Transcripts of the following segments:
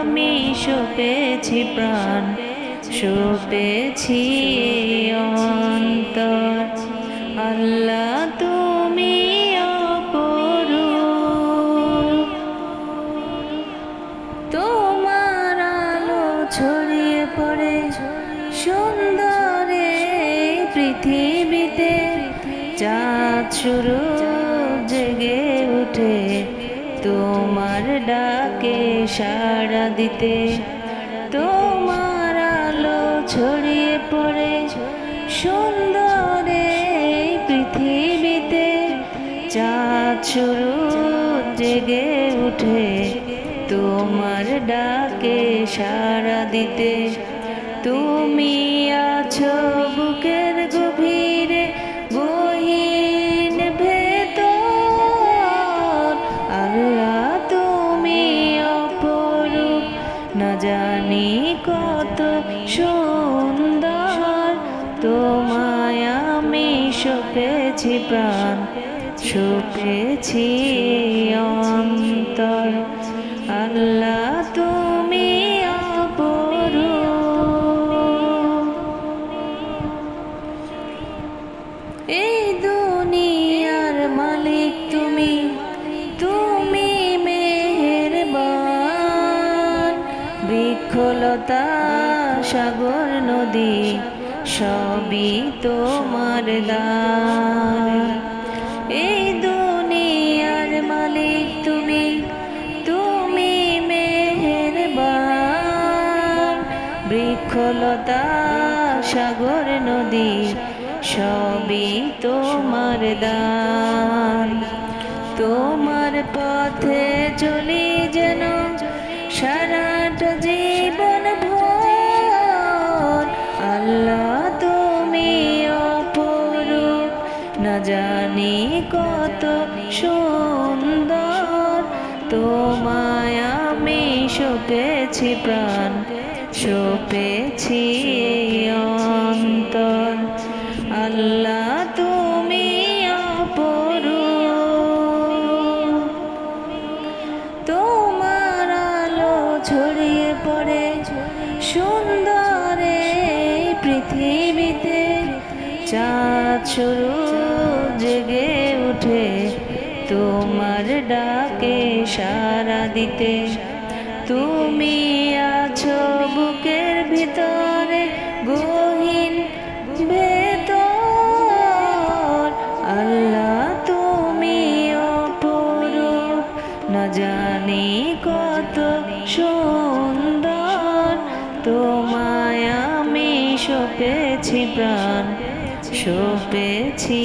আমি সপেছি প্রাণ সপেছি অন্তর। আল্লাহ, তুমি অপরূপ। তোমার আলো ছড়িয়ে পড়ে সুন্দরে পৃথিবীতে। চাঁদ শুরু জেগে উঠে তোমার ডাকে সাড়া দিতে, তোমার আলো ছড়িয়ে পড়ে, সুন্দরে পৃথিবীতে চাঁদ শুরু জেগে উঠে, তোমার ডাকে সাড়া দিতে, তুমি আছো জানি কত সুন্দর। তোমায় আমি সপেছি প্রাণ সপেছি অন্তর। আল্লাহ বৃক্ষলতা সাগর নদী, সবই তোমার দান এই দুনিয়ার মালিক তুমি তুমি মেহেরবান। বৃক্ষলতা সাগর নদী, সবই তোমার দান তোমার পথে চলি যেন সারাটা জানি কত সুন্দর। তোমায় আমি সপেছি প্রাণ, সপেছি অন্তর। আল্লাহ তুমি অপরূপ। তোমার আলো ছড়িয়ে পড়ে সুন্দরে পৃথিবীতে। চাঁদ শুরু উঠে তোমার ডাকে সারা দিতে। তুমি আছো বুকের ভিতরে গহীন ভেতর। আল্লাহ, তুমি অপরূপ। না জানি কত সুন্দর। তোমায় আমি সপেছি প্রাণ, সপেছি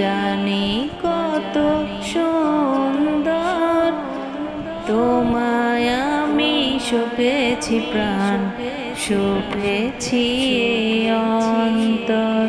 জানি কত সুন্দর। তোমায় আমি সপেছি প্রাণ সপেছি অন্তর।